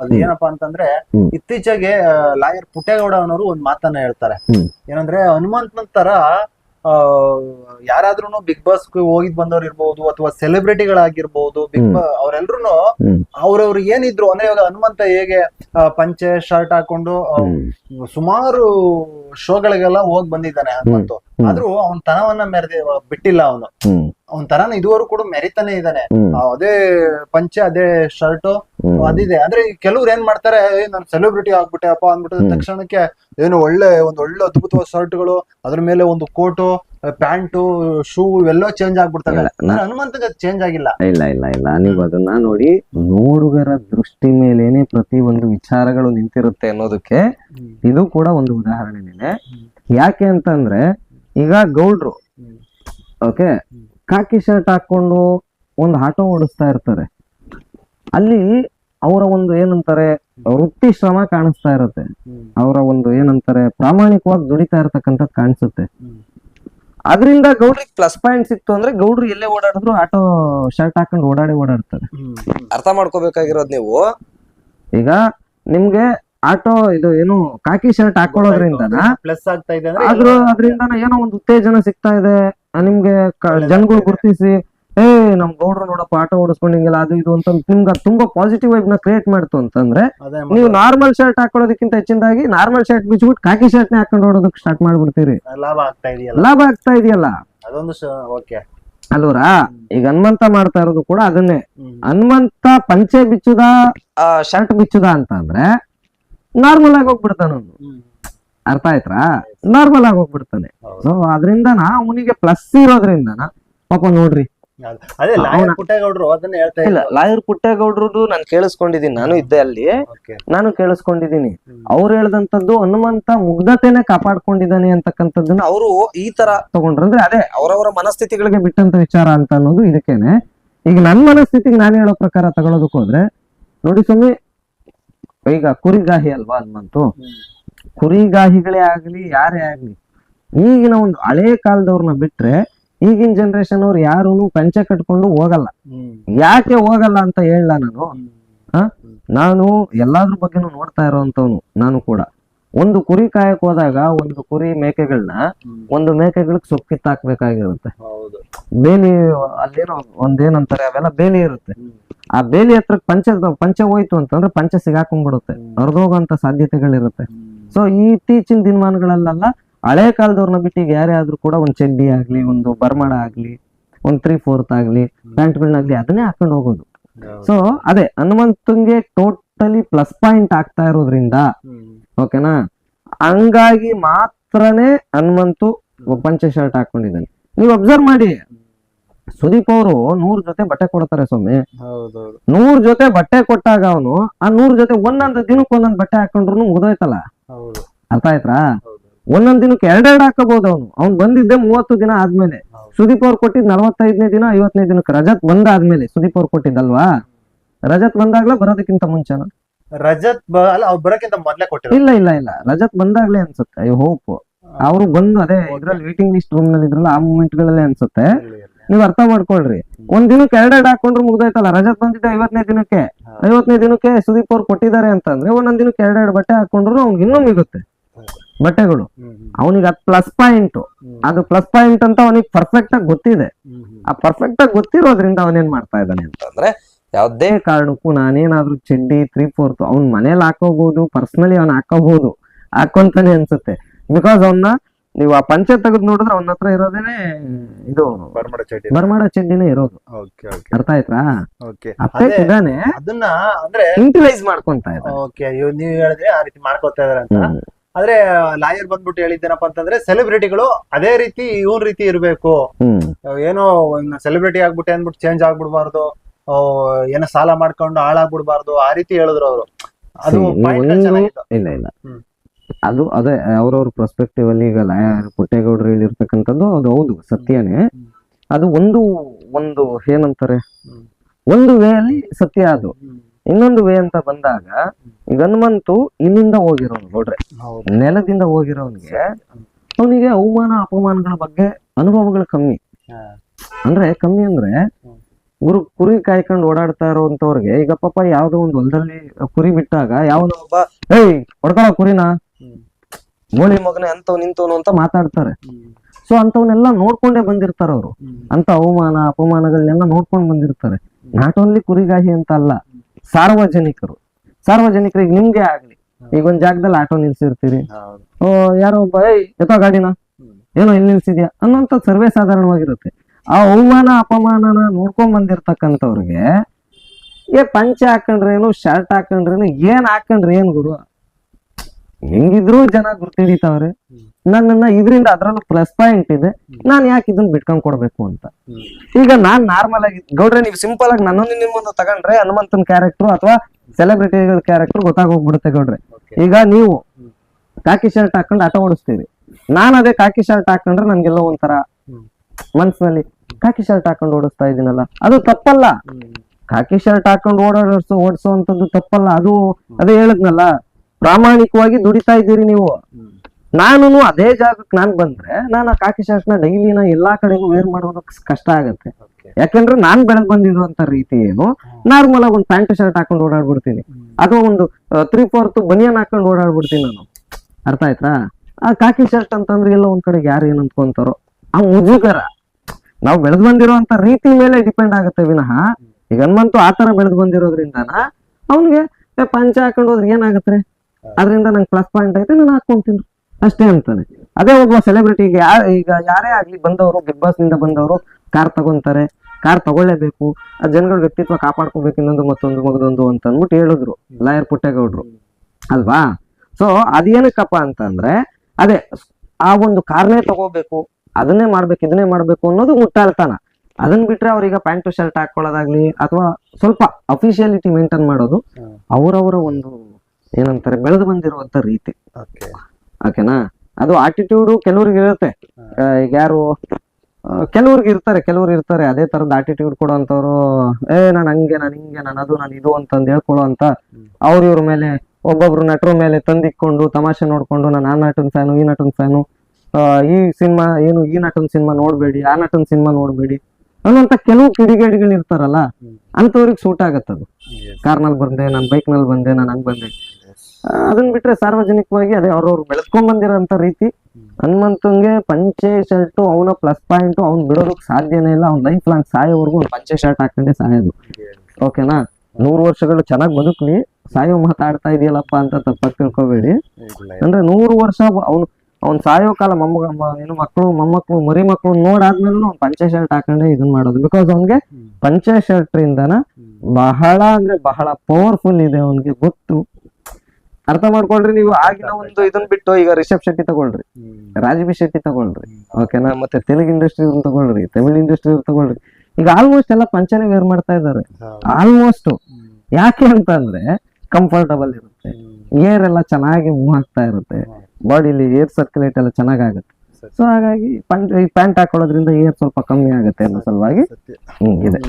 ಅದು ಏನಪ್ಪಾ ಅಂತಂದ್ರೆ. ಇತ್ತೀಚೆಗೆ ಲಾಯರ್ ಪುಟ್ಟೇಗೌಡ ಅನ್ನೋರು ಒಂದ್ ಮಾತನ್ನ ಹೇಳ್ತಾರೆ. ಏನಂದ್ರೆ ಹನುಮಂತನ ತರ ಆ, ಯಾರಾದ್ರೂ ಬಿಗ್ ಬಾಸ್ ಹೋಗಿದ್ ಬಂದವ್ರು ಇರ್ಬಹುದು ಅಥವಾ ಸೆಲೆಬ್ರಿಟಿಗಳಾಗಿರ್ಬಹುದು ಬಿಗ್. ಬಾ ಅವ್ರೆಲ್ರು ಅವ್ರವ್ರು ಏನಿದ್ರು ಅಂದ್ರೆ ಇವಾಗ ಹನುಮಂತ ಹೇಗೆ ಪಂಚೆ ಶರ್ಟ್ ಹಾಕೊಂಡು ಸುಮಾರು ಶೋಗಳಿಗೆಲ್ಲ ಹೋಗ್ ಬಂದಿದ್ದಾನೆ ಹನುಮಂತು. ಆದ್ರೂ ಅವನ್ ತನವನ್ನ ಮೆರೆದಿ ಬಿಟ್ಟಿಲ್ಲ ಅವನು. ಅವನ್ ತರನ ಇದುವರೆಗೂ ಕೂಡ ಮೆರಿತಾನೆ ಇದ್ದಾನೆ. ಅದೇ ಪಂಚೆ ಅದೇ ಶರ್ಟ್ ಅದಿದೆ. ಅಂದ್ರೆ ಕೆಲವ್ರು ಏನ್ ಮಾಡ್ತಾರೆ ನಾನು ನಾನ್ ಸೆಲೆಬ್ರಿಟಿ ಆಗ್ಬಿಟ್ಟೆ ಅಪ್ಪ ಅಂದ್ಬಿಟ್ಟು ತಕ್ಷಣಕ್ಕೆ ಏನು ಒಳ್ಳೆ ಒಂದ್ ಒಳ್ಳೆ ಅದ್ಭುತವಾದ ಶರ್ಟ್ಗಳು ಅದ್ರ ಮೇಲೆ ಒಂದು ಕೋಟು ಪ್ಯಾಂಟು ಶೂ ಇವೆಲ್ಲೋ ಚೇಂಜ್ ಆಗ್ಬಿಡ್ತವೆ. ನಾ- ಹನುಮಂತಗೆ ಚೇಂಜ್ ಆಗಿಲ್ಲ. ಇಲ್ಲ ಇಲ್ಲ ಇಲ್ಲ. ನೀವು ಅದನ್ನ ನೋಡಿ ನೋಡುಗರ ದೃಷ್ಟಿ ಮೇಲೇನೆ ಪ್ರತಿ ಒಂದು ವಿಚಾರಗಳು ನಿಂತಿರುತ್ತೆ ಅನ್ನೋದಕ್ಕೆ ಇದು ಕೂಡ ಒಂದು ಉದಾಹರಣೆನೇ ಯಾಕೆ ಅಂತಂದ್ರೆ ಈಗ ಗೌಡ್ರು ಓಕೆ ಕಾಕಿ ಶರ್ಟ್ ಹಾಕೊಂಡು ಒಂದು ಆಟೋ ಓಡಿಸ್ತಾ ಇರ್ತಾರೆ. ಅಲ್ಲಿ ಅವರ ಒಂದು ಏನಂತಾರೆ ವೃತ್ತಿ ಶ್ರಮ ಕಾಣಿಸ್ತಾ ಇರುತ್ತೆ. ಅವರ ಒಂದು ಏನಂತಾರೆ ಪ್ರಾಮಾಣಿಕವಾಗಿ ದುಡಿತಾ ಇರತಕ್ಕಂಥದ್ದು ಕಾಣಿಸುತ್ತೆ. ಅದರಿಂದ ಗೌಡ್ರಿಗೆ ಪ್ಲಸ್ ಪಾಯಿಂಟ್ ಸಿಕ್ತು ಅಂದ್ರೆ ಗೌಡ್ರು ಎಲ್ಲೇ ಓಡಾಡಿದ್ರು ಆಟೋ ಶರ್ಟ್ ಹಾಕೊಂಡು ಓಡಾಡಿ ಓಡಾಡ್ತಾರೆ. ಅರ್ಥ ಮಾಡ್ಕೋಬೇಕಾಗಿರೋದು ನೀವು? ಈಗ ನಿಮ್ಗೆ ಆಟೋ ಇದು ಏನು ಕಾಕಿ ಶರ್ಟ್ ಹಾಕೊಳ್ಳೋದ್ರಿಂದ ಪ್ಲಸ್ ಆಗ್ತಾ ಇದೆ ಅಂದ್ರೆ ಆದ್ರೂ ಅದರಿಂದ ಏನೋ ಒಂದು ಉತ್ತೇಜನ ಸಿಗ್ತಾ ಇದೆ ನಿಮ್ಗೆ ಕ- ಜನಗಳು ಗುರುತಿಸಿ ಏ ನಮ್ ಗೌಡ್ರು ನೋಡಪ್ಪ ಆಟೋ ಓಡಿಸ್ಕೊಂಡಿಂಗಿಲ್ಲ ಅದು ಇದು ಅಂತ ನಿಮ್ಗೆ ಅದು ತುಂಬಾ ಪಾಸಿಟಿವ್ ವೈಬ್ನ ಕ್ರಿಯೇಟ್ ಮಾಡ್ತು ಅಂತಂದ್ರೆ ಅದೇ ನೀವು ನಾರ್ಮಲ್ ಶರ್ಟ್ ಹಾಕೊಳ್ಳೋದಕ್ಕಿಂತ ಹೆಚ್ಚಿನದಾಗಿ ನಾರ್ಮಲ್ ಶರ್ಟ್ ಬಿಚ್ಬಿಟ್ಟು ಕಾಕಿ ಶರ್ಟ್ನ ಹಾಕೊಂಡು ಓಡೋದಕ್ಕೆ ಸ್ಟಾರ್ಟ್ ಮಾಡ್ಬಿಡ್ತೀರಿ. ಲಾಭ ಆಗ್ತಾ ಇದೆಯಲ್ಲ. ಲಾಭ ಆಗ್ತಾ ಇದೆಯಲ್ಲ? ಅದೊಂದು ಓಕೆ ಅಲ್ವರಾ ಈಗ ಹನುಮಂತ ಮಾಡ್ತಾ ಇರೋದು ಕೂಡ ಅದನ್ನೇ. ಹನುಮಂತ ಪಂಚೆ ಬಿಚ್ಚುದ ಶರ್ಟ್ ಬಿಚ್ಚುದ ಅಂತ ಅಂದ್ರೆ ನಾರ್ಮಲ್ ಆಗಿ ಹೋಗ್ಬಿಡ್ತಾನ ಅವ್ನು. ಅರ್ಥ ಆಯ್ತಾ ನಾರ್ಮಲ್ ಆಗಿ ಹೋಗ್ಬಿಡ್ತಾನೆ. ಸೊ ಅದರಿಂದನ ಅವನಿಗೆ ಪ್ಲಸ್ ಇರೋದ್ರಿಂದನ? ಪಾಪ ನೋಡ್ರಿ ಅದೇ ಲಾಯರ್ ಪುಟ್ಟೆಗೌಡ್ರು ಅದನ್ನ ಹೇಳ್ತಾ ಇಲ್ಲ ಲಾಯರ್ ಪುಟ್ಟೇಗೌಡರು ನಾನು ಕೇಳಿಸ್ಕೊಂಡಿದೀನಿ ನಾನು ಇದ್ದೆ ಅಲ್ಲಿ. ನಾನು ಕೇಳಿಸ್ಕೊಂಡಿದೀನಿ ಅವ್ರು ಹೇಳ್ದಂತದ್ದು ಹನುಮಂತ ಮುಗ್ಧತೆನೆ ಕಾಪಾಡ್ಕೊಂಡಿದ್ದಾನೆ ಅಂತಕ್ಕಂಥದ್ದನ್ನ ಅವರು ಈ ತರ ತಗೊಂಡ್ರಂದ್ರೆ ಅದೇ ಅವರವರ ಮನಸ್ಥಿತಿಗಳಿಗೆ ಬಿಟ್ಟಂತ ವಿಚಾರ ಅಂತ ಅನ್ನೋದು ಇದಕ್ಕೇನೆ. ಈಗ ನನ್ನ ಮನಸ್ಥಿತಿಗೆ ನಾನು ಹೇಳೋ ಪ್ರಕಾರ ತಗೊಳೋದಕ್ಕೆ ಹೋದ್ರೆ ನೋಡಿ ಸ್ವಾಮಿ ಈಗ ಕುರಿಗಾಹಿ ಅಲ್ವಾ ಹನುಮಂತು? ಕುರಿಗಾಹಿಗಳೇ ಆಗ್ಲಿ ಯಾರೇ ಆಗ್ಲಿ ಈಗಿನ ಒಂದು ಹಳೆ ಕಾಲದವ್ರನ್ನ ಬಿಟ್ರೆ ಈಗಿನ ಜನರೇಷನ್ ಅವ್ರು ಯಾರು ಪಂಚೆ ಕಟ್ಕೊಂಡು ಹೋಗಲ್ಲ. ಯಾಕೆ ಹೋಗಲ್ಲ ಅಂತ ಹೇಳಲ್ಲ ನಾನು? ಹ? ನಾನು ಎಲ್ಲಾದ್ರ ಬಗ್ಗೆನೂ ನೋಡ್ತಾ ಇರೋಂಥವ್ನು ನಾನು ಕೂಡ. ಒಂದು ಕುರಿ ಕಾಯಕ್ ಹೋದಾಗ ಒಂದು ಕುರಿ ಮೇಕೆಗಳನ್ನ ಒಂದು ಮೇಕೆಗಳಿಗೆ ಸೊಪ್ಪು ಕಿತ್ತಾಕ್ಬೇಕಾಗಿರುತ್ತೆ ಹೌದು. ಬೇಲಿ ಅಲ್ಲೇನೋ ಒಂದೇನಂತಾರೆ ಅವೆಲ್ಲ ಬೇಲಿ ಇರುತ್ತೆ. ಆ ಬೇಲಿ ಹತ್ರ ಪಂಚ ಪಂಚ ಹೋಯ್ತು ಅಂತಂದ್ರೆ ಪಂಚ ಸಿಗಾಕೊಂಡ್ಬಿಡುತ್ತೆ ಹರಿದೋಗಂತ ಸಾಧ್ಯತೆಗಳಿರುತ್ತೆ. ಸೊ ಈ ಇತ್ತೀಚಿನ ದಿನಮಾನಗಳಲ್ಲೆಲ್ಲ ಹಳೆ ಕಾಲದವ್ರನ್ನ ಬಿಟ್ಟು ಈಗ ಯಾರೇ ಆದ್ರೂ ಕೂಡ ಒಂದು ಚಡ್ಡಿ ಆಗ್ಲಿ ಒಂದು ಬರ್ಮಡ ಆಗ್ಲಿ ಒಂದ್ ತ್ರೀ ಫೋರ್ತ್ ಆಗ್ಲಿ ಪ್ಯಾಂಟ್ಗಳನ್ನಾಗ್ಲಿ ಅದನ್ನೇ ಹಾಕೊಂಡು ಹೋಗೋದು. ಸೊ ಅದೇ ಹನುಮಂತಂಗೆ ಟೋಟಲಿ ಪ್ಲಸ್ ಪಾಯಿಂಟ್ ಆಗ್ತಾ ಇರೋದ್ರಿಂದ ಓಕೆನಾ ಹಂಗಾಗಿ ಮಾತ್ರನೇ ಹನುಮಂತು ಪಂಚೆ ಶರ್ಟ್ ಹಾಕೊಂಡಿದ್ದಾನೆ. ನೀವು ಅಬ್ಸರ್ವ್ ಮಾಡಿ. ಸುದೀಪ್ ಅವರು ನೂರ್ ಜೊತೆ ಬಟ್ಟೆ ಕೊಡ್ತಾರೆ ಸ್ವಾಮಿ. ನೂರ್ ಜೊತೆ ಬಟ್ಟೆ ಕೊಟ್ಟಾಗ ಅವನು ಆ ನೂರ್ ಜೊತೆ ಒಂದೊಂದು ದಿನಕ್ಕೆ ಒಂದೊಂದು ಬಟ್ಟೆ ಹಾಕೊಂಡ್ರು ಮುಗ್ದೋಯ್ತಲ್ಲ? ಅರ್ಥ ಆಯ್ತಾ ಒಂದೊಂದ್ ದಿನಕ್ಕೆ ಎರಡೆರಡು ಹಾಕಬಹುದು ಅವನು. ಅವ್ನ್ ಬಂದಿದ್ದೆ ಮೂವತ್ತು ದಿನ ಆದ್ಮೇಲೆ. ಸುದೀಪ್ ಅವ್ರು ಕೊಟ್ಟಿದ್ ನಲವತ್ತೈದನೇ ದಿನ ಐವತ್ತನೇ ದಿನಕ್ಕೆ ರಜತ್ ಬಂದಾದ್ಮೇಲೆ ಸುದೀಪ್ ಅವ್ರು ಕೊಟ್ಟಿದ್ದಲ್ವಾ? ರಜತ್ ಬಂದಾಗ್ಲೇ ಬರೋದಕ್ಕಿಂತ ಮುಂಚೆನ? ರಜತ್ ಅಲ್ಲ ಅವ್ರು ಬರಕ್ಕಿಂತ ಮೊದ್ಲೇ ಕೊಟ್ಟಿರೋ ಇಲ್ಲ ಇಲ್ಲ ಇಲ್ಲ. ರಜತ್ ಬಂದಾಗ್ಲೇ ಅನ್ಸುತ್ತೆ. ಐ ಹೋಪ್ ಅವ್ರು ಬಂದು ಅದೇ ಇದ್ರಲ್ಲಿ ವೇಟಿಂಗ್ ಲಿಸ್ಟ್ ರೂಮ್ನಲ್ಲಿ ಇದ್ರಲ್ಲ ಆ ಮೂಮೆಂಟ್ ಗಳಲ್ಲೇ ಅನ್ಸುತ್ತೆ ನೀವ್ ಅರ್ಥ ಮಾಡ್ಕೊಳ್ರಿ. ಒಂದ್ ದಿನಕ್ಕೆ ಎರಡೆರಡು ಹಾಕೊಂಡ್ರು ಮುಗ್ದಾಯ್ತಲ್ಲ ರಜತ್ ಬಂದಿದ್ದೆ ಐವತ್ತನೇ ದಿನಕ್ಕೆ. ಐವತ್ತನೇ ದಿನಕ್ಕೆ ಸುದೀಪ್ ಅವ್ರು ಕೊಟ್ಟಿದ್ದಾರೆ ಅಂತಂದ್ರೆ ಒಂದೊಂದ್ ದಿನಕ್ಕೆ ಎರಡೆರಡು ಬಟ್ಟೆ ಹಾಕೊಂಡ್ರು ಅವ್ನಿಗೆ ಇನ್ನೂ ಮಿಗುತ್ತೆ. ಬಟ್ಟೆಗಳು. ಅವನಿಗೆ ಅದು ಪ್ಲಸ್ ಪಾಯಿಂಟ್ ಅದು ಪ್ಲಸ್ ಪಾಯಿಂಟ್ ಅಂತ ಅವನಿಗೆ ಪರ್ಫೆಕ್ಟ್ ಆಗಿ ಗೊತ್ತಿದೆ. ಆ ಪರ್ಫೆಕ್ಟ್ ಆಗಿ ಗೊತ್ತಿರೋದ್ರಿಂದ ಅವನೇನ್ ಮಾಡ್ತಾ ಇದ್ದಾನೆ ಅಂತಂದ್ರೆ ಯಾವ್ದೇ ಕಾರಣಕ್ಕೂ ನಾನೇನಾದ್ರೂ ಚಡ್ಡಿ ತ್ರೀ ಫೋರ್ತ್ ಅವ್ನ್ ಮನೇಲಿ ಹಾಕೋಬಹುದು ಪರ್ಸನಲಿ ಅವ್ನ್ ಹಾಕೋಬಹುದು ಹಾಕೊಂತಾನೆ ಅನ್ಸುತ್ತೆ. ಬಿಕಾಸ್ ಅವನ್ನ ನೀವು ಆ ಪಂಚೆ ತೆಗೆದು ನೋಡಿದ್ರೆ ಅವನ ಹತ್ರ ಇರೋದೇನೆ ಇದು ಬರ್ಮಡ ಚಡ್ಡಿ. ಬರ್ಮಾಡ ಚಡ್ಡಿನೇ ಇರೋದು. ಅರ್ಥ ಆಯ್ತಾ? ಇದಾನೆ ಅದನ್ನ ಅಂದ್ರೆ ಯುಟಿಲೈಸ್ ಮಾಡ್ಕೊಂತ ಇದ್ದಾರೆ ಓಕೆ ನೀವ್ ಹೇಳಿದ್ರೆ ಆ ರೀತಿ ಮಾಡ್ಕೊತಾ ಇದಾರೆ ಅಂತ. ಆದ್ರೆ ಲಾಯರ್ ಬಂದ್ಬಿಟ್ಟು ಹೇಳಿದ್ದೇನಪ್ಪ ಅಂತಂದ್ರೆ ಸೆಲೆಬ್ರಿಟಿಗಳು ಅದೇ ರೀತಿ ಇವನ್ ರೀತಿ ಇರಬೇಕು. ಏನೋ ಸೆಲೆಬ್ರಿಟಿ ಆಗ್ಬಿಟ್ಟೆ ಅಂದ್ಬಿಟ್ಟು ಚೇಂಜ್ ಆಗ್ಬಿಡ್ಬಾರ್ದು. ಏನೋ ಸಾಲ ಮಾಡ್ಕೊಂಡು ಹಾಳಾಗ್ಬಿಡ್ಬಾರ್ದು. ಆ ರೀತಿ ಹೇಳಿದ್ರು ಅವರು. ಅದು ಇಲ್ಲ ಇಲ್ಲ. ಅದು ಅದೇ ಅವ್ರವ್ರ ಪರ್ಸ್ಪೆಕ್ಟಿವ್ ಅಲ್ಲಿ ಈಗ ಲಾಯರ್ ಪುಟ್ಟೇಗೌಡರು ಹೇಳಿರ್ತಕ್ಕಂಥದ್ದು ಅದು ಹೌದು ಸತ್ಯನೇ. ಅದು ಒಂದು ಒಂದು ಏನಂತಾರೆ. ಒಂದು ವೇ ಅಲ್ಲಿ ಸತ್ಯ ಅದು. ಇನ್ನೊಂದು ವೇ ಅಂತ ಬಂದಾಗ ಈಗ ಹನುಮಂತು ಇಲ್ಲಿಂದ ಹೋಗಿರೋನು ನೋಡ್ರಿ. ನೆಲದಿಂದ ಹೋಗಿರೋನ್ಗೆ ಅವನಿಗೆ ಅವಮಾನ ಅಪಮಾನಗಳ ಬಗ್ಗೆ ಅನುಭವಗಳು ಕಮ್ಮಿ. ಅಂದ್ರೆ ಕಮ್ಮಿ ಅಂದ್ರೆ. ಗುರು ಕುರಿ ಕಾಯ್ಕೊಂಡು ಓಡಾಡ್ತಾ ಇರುವಂತವ್ರಿಗೆ ಈಗ ಪಾಪ ಯಾವ್ದೋ ಒಂದು ಹೊಲದಲ್ಲಿ ಕುರಿ ಬಿಟ್ಟಾಗ ಯಾವನೋ ಒಬ್ಬ ಏಯ್ ಹೊಡ್ಕೊಳ ಕುರಿನ. ಗೋಳಿ ಮಗನೆ ಅಂತವ್ ನಿಂತವನು ಅಂತ ಮಾತಾಡ್ತಾರೆ. ಸೊ ಅಂತವನ್ನೆಲ್ಲ ನೋಡ್ಕೊಂಡೇ ಬಂದಿರ್ತಾರ ಅವರು. ಅಂತ ಅವಮಾನ ಅಪಮಾನಗಳನ್ನೆಲ್ಲ ನೋಡ್ಕೊಂಡ್ ಬಂದಿರ್ತಾರೆ. ನಾಟ್ ಓನ್ಲಿ ಕುರಿಗಾಹಿ ಅಂತ ಅಲ್ಲ ಸಾರ್ವಜನಿಕರು. ಸಾರ್ವಜನಿಕರಿಗೆ ನಿಮ್ಗೆ ಆಗ್ಲಿ. ಈಗ ಒಂದ್ ಜಾಗದಲ್ಲಿ ಆಟೋ ನಿಲ್ಸಿರ್ತೀರಿ. ಓ ಯಾರೋ ಒಬ್ಬ ಎತ್ತೋ ಗಾಡಿನ. ಏನೋ ಇಲ್ಲಿ ನಿಲ್ಸಿದ್ಯಾ? ಅನ್ನೋಂಥ ಸರ್ವೇ ಸಾಧಾರಣವಾಗಿರುತ್ತೆ. ಆ ಅವಮಾನ ಅಪಮಾನನ ನೋಡ್ಕೊಂಡ್ ಬಂದಿರ್ತಕ್ಕಂಥವ್ರಿಗೆ ಏ ಪಂಚೆ ಹಾಕೊಂಡ್ರೇನು ಶರ್ಟ್ ಹಾಕೊಂಡ್ರೇನು ಏನ್ ಹಾಕೊಂಡ್ರೆ ಏನ್ ಗುರು? ಹೆಂಗಿದ್ರು ಜನ ಗುರ್ತಿಡಿತಾವ್ರೆ ನನ್ನನ್ನ ಇದ್ರಿಂದ ಅದ್ರಲ್ಲೂ ಪ್ಲಸ್ ಪಾಯಿಂಟ್ ಇದೆ. ನಾನ್ ಯಾಕೆ ಇದನ್ನ ಬಿಟ್ಕೊಂಡ್ ಕೊಡ್ಬೇಕು ಅಂತ. ಈಗ ನಾನ್ ನಾರ್ಮಲ್ ಆಗಿ ಗೌಡ್ರೆ ನೀವು ಸಿಂಪಲ್ ಆಗಿ ನನ್ನೊಂದು ನಿಮ್ಮನ್ನು ತಗೊಂಡ್ರೆ ಹನುಮಂತನ ಕ್ಯಾರೆಕ್ಟರ್ ಅಥವಾ ಸೆಲೆಬ್ರಿಟಿಗಳ ಕ್ಯಾರೆಕ್ಟರ್ ಗೊತ್ತಾಗೋಗ್ಬಿಡುತ್ತೆ ಗೌಡ್ರೆ. ಈಗ ನೀವು ಕಾಕಿ ಶರ್ಟ್ ಹಾಕೊಂಡು ಆಟ ಓಡಿಸ್ತೀರಿ. ನಾನ್ ಅದೇ ಕಾಕಿ ಶರ್ಟ್ ಹಾಕೊಂಡ್ರೆ ನನ್ಗೆಲ್ಲೋ ಒಂಥರ ಮನ್ಸಿನಲ್ಲಿ ಕಾಕಿ ಶರ್ಟ್ ಹಾಕೊಂಡು ಓಡಿಸ್ತಾ ಇದೀನಲ್ಲ. ಅದು ತಪ್ಪಲ್ಲ. ಕಾಕಿ ಶರ್ಟ್ ಹಾಕೊಂಡು ಓಡಾಡಿಸೋ ಓಡಿಸೋವಂಥದ್ದು ತಪ್ಪಲ್ಲ. ಅದು ಅದೇ ಹೇಳಿದ್ನಲ್ಲ. ಪ್ರಾಮಾಣಿಕವಾಗಿ ದುಡಿತಾ ಇದ್ದೀರಿ ನೀವು. ನಾನು ಅದೇ ಜಾಗಕ್ಕೆ ನಾನು ಬಂದ್ರೆ ನಾನು ಆ ಕಾಕಿ ಶಾಸನ ನ ಡೈಲಿನ ಎಲ್ಲಾ ಕಡೆಗೂ ವೇರ್ ಮಾಡೋದಕ್ಕೆ ಕಷ್ಟ ಆಗತ್ತೆ. ಯಾಕಂದ್ರೆ ನಾನ್ ಬೆಳೆದ್ ಬಂದಿರುವಂತ ರೀತಿ ಏನು ನಾರ್ಮಲ್ ಆಗಿ ಒಂದು ಪ್ಯಾಂಟ್ ಶರ್ಟ್ ಹಾಕೊಂಡು ಓಡಾಡ್ಬಿಡ್ತೀನಿ. ಅಥವಾ ಒಂದು ತ್ರೀ ಫೋರ್ತ್ ಬನಿಯನ್ ಹಾಕೊಂಡು ಓಡಾಡ್ಬಿಡ್ತೀನಿ ನಾನು. ಅರ್ಥ ಆಯ್ತಾ? ಆ ಕಾಕಿ ಶರ್ಟ್ ಅಂತಂದ್ರೆ ಎಲ್ಲ ಒಂದ್ ಕಡೆಗೆ ಯಾರು ಏನ್ ಅನ್ಕೊಂತಾರೋ ಆ ಮುಜುಗರ. ನಾವು ಬೆಳೆದ್ ಬಂದಿರುವಂತ ರೀತಿ ಮೇಲೆ ಡಿಪೆಂಡ್ ಆಗುತ್ತೆ ವಿನಃ. ಈಗ ಹನುಮಂತು ಆತರ ಬೆಳೆದ್ ಬಂದಿರೋದ್ರಿಂದನ ಅವನಿಗೆ ಪಂಚ ಹಾಕೊಂಡು ಹೋದ್ರೆ ಏನಾಗತ್ತೆ? ಅದರಿಂದ ನಂಗೆ ಪ್ಲಸ್ ಪಾಯಿಂಟ್ ಐತೆ ನಾನು ಹಾಕೊಂತೀನಿ. ಅಷ್ಟೇ ಅಂತಾನೆ. ಅದೇ ಒಬ್ಬ ಸೆಲೆಬ್ರಿಟಿಗೆ ಈಗ ಯಾರೇ ಆಗಲಿ ಬಂದವರು ಬಿಗ್ ಬಾಸ್ನಿಂದ ಬಂದವರು ಕಾರ್ ತಗೊಂತಾರೆ ಕಾರ್ ತಗೊಳ್ಳೇಬೇಕು ಆ ಜನಗಳ ವ್ಯಕ್ತಿತ್ವ ಕಾಪಾಡ್ಕೋಬೇಕು ಇನ್ನೊಂದು ಮತ್ತೊಂದು ಮಗದೊಂದು ಅಂತ ಅಂದ್ಬಿಟ್ಟು ಹೇಳಿದ್ರು ಲಾಯರ್ ಪುಟ್ಟೇಗೌಡ್ರು. ಅಲ್ವಾ? ಸೊ ಅದೇನಕ್ಕಪ್ಪ ಅಂತಂದ್ರೆ ಅದೇ ಆ ಒಂದು ಕಾರ್ನೇ ತಗೋಬೇಕು ಅದನ್ನೇ ಮಾಡ್ಬೇಕು ಇದನ್ನೇ ಮಾಡ್ಬೇಕು ಅನ್ನೋದು ಮುಟ್ಟಾಳ್ತಾನ. ಅದನ್ನ ಬಿಟ್ರೆ ಅವ್ರೀಗ ಪ್ಯಾಂಟು ಶರ್ಟ್ ಹಾಕೊಳ್ಳೋದಾಗ್ಲಿ ಅಥವಾ ಸ್ವಲ್ಪ ಅಫಿಷಿಯಾಲಿಟಿ ಮೇಂಟೈನ್ ಮಾಡೋದು ಅವರವರ ಒಂದು ಏನಂತಾರೆ ಬೆಳೆದು ಬಂದಿರುವಂತ ರೀತಿ. ಓಕೆನಾ ಅದು ಆಟಿಟ್ಯೂಡು ಕೆಲವ್ರಿಗೆ ಇರುತ್ತೆ. ಈಗ ಯಾರು ಕೆಲವ್ರಿಗೆ ಇರ್ತಾರೆ ಕೆಲವ್ರು ಇರ್ತಾರೆ ಅದೇ ತರದ ಆಟಿಟ್ಯೂಡ್ ಕೊಡುವಂತವ್ರು ಏ ನಾನು ಹಂಗೆ ನಾನು ಹಿಂಗೆ ನಾನು ಅದು ನಾನು ಇದು ಅಂತಂದು ಹೇಳ್ಕೊಳ್ಳೋ ಅಂತ ಅವ್ರ ಇವ್ರ ಮೇಲೆ ಒಬ್ಬೊಬ್ರು ನಟರ ಮೇಲೆ ತಂದಿಕ್ಕೊಂಡು ತಮಾಷೆ ನೋಡ್ಕೊಂಡು ನಾನು ಆ ನಟನ್ ಫ್ಯಾನು ಈ ನಟನ್ ಫ್ಯಾನು ಈ ಸಿನಿಮಾ ಏನು ಈ ನಟನ್ ಸಿನಿಮಾ ನೋಡಬೇಡಿ ಆ ನಟನ್ ಸಿನಿಮಾ ನೋಡ್ಬೇಡಿ ಅನ್ನೋಂತ ಕೆಲವು ಕಿಡಿಗೇಡಿಗಳು ಇರ್ತಾರಲ್ಲ ಅಂತವ್ರಿಗೆ ಸೂಟ್ ಆಗತ್ತದು. ಕಾರ್ನಲ್ಲಿ ಬಂದೆ ನಾನು ಬೈಕ್ನಲ್ಲಿ ಬಂದೆ ನಾನು ಹಂಗ್ ಬಂದೆ. ಅದನ್ನ ಬಿಟ್ರೆ ಸಾರ್ವಜನಿಕವಾಗಿ ಅದೇ ಅವ್ರವ್ರು ಬೆಳೆಸ್ಕೊಂಡ್ ಬಂದಿರೋಂಥ ರೀತಿ. ಹನುಮಂತಂಗೆ ಪಂಚೆ ಶರ್ಟ್ ಅವನ ಪ್ಲಸ್ ಪಾಯಿಂಟ್ ಅವ್ನ್ ಬಿಡೋದಕ್ಕೆ ಸಾಧ್ಯನೇ ಇಲ್ಲ ಅವ್ನ ಲೈಫ್ ಲಾಂಗ್ ಸಾಯೋವರೆಗೂ ಅವ್ನು ಪಂಚೆ ಶರ್ಟ್ ಹಾಕೊಂಡೆ ಸಾಯೋದು. ಓಕೆನಾ ನೂರು ವರ್ಷಗಳು ಚೆನ್ನಾಗಿ ಬದುಕ್ಲಿ ಸಾಯೋ ಮಾತಾಡ್ತಾ ಇದೆಯಲ್ಲಪ್ಪ ಅಂತ ತಪ್ಪಾಗಿ ತಿಳ್ಕೊಬೇಡಿ. ಅಂದ್ರೆ ನೂರು ವರ್ಷ ಅವನು ಅವ್ನ್ ಸಾಯೋ ಕಾಲ ಮೊಮ್ಮಗ ಏನು ಮಕ್ಕಳು ಮೊಮ್ಮಕ್ಕಳು ಮರಿ ಮಕ್ಕಳು ನೋಡಾದ್ಮೇಲೂ ಅವ್ನು ಪಂಚೆ ಶರ್ಟ್ ಹಾಕೊಂಡೇ ಇದನ್ನ ಮಾಡೋದು. ಬಿಕಾಸ್ ಅವನ್ಗೆ ಪಂಚೆ ಶರ್ಟ್ ಇಂದನ ಬಹಳ ಅಂದ್ರೆ ಬಹಳ ಪವರ್ಫುಲ್ ಇದೆ ಅವನಿಗೆ ಗೊತ್ತು. ಅರ್ಥ ಮಾಡ್ಕೊಳ್ರಿ ನೀವು ಆಗಿನ ಒಂದು ಇದನ್ನ ಬಿಟ್ಟು ಈಗ ರಿಷಬ್ ಶೆಟ್ಟಿ ತಗೊಳ್ರಿ. ರಾಜಬಿ ಶೆಟ್ಟಿ ತಗೊಳ್ರಿ. ಓಕೆನಾ ಮತ್ತೆ ತೆಲುಗು ಇಂಡಸ್ಟ್ರಿ ತಗೊಳ್ರಿ ತಮಿಳ್ ಇಂಡಸ್ಟ್ರಿ ತಗೊಳ್ರಿ. ಈಗ ಆಲ್ಮೋಸ್ಟ್ ಎಲ್ಲ ಪಂಚನೆ ವೇರ್ ಮಾಡ್ತಾ ಇದ್ದಾರೆ. ಆಲ್ಮೋಸ್ಟ್ ಯಾಕೆ ಅಂತ ಅಂದ್ರೆ ಕಂಫರ್ಟಬಲ್ ಇರುತ್ತೆ. ಏರ್ ಎಲ್ಲ ಚೆನ್ನಾಗಿ ಮೂವ್ ಆಗ್ತಾ ಇರುತ್ತೆ. ಬಾಡಿಲಿ ಏರ್ ಸರ್ಕ್ಯುಲೇಟ್ ಎಲ್ಲ ಚೆನ್ನಾಗ್ ಆಗುತ್ತೆ ಸೊ ಹಾಗಾಗಿ ಈ ಪ್ಯಾಂಟ್ ಹಾಕೊಳ್ಳೋದ್ರಿಂದ ಏರ್ ಸ್ವಲ್ಪ ಕಮ್ಮಿ ಆಗುತ್ತೆ ಅನ್ನೋ ಸಲುವಾಗಿ ಹ್ಮ್ ಇದೆ.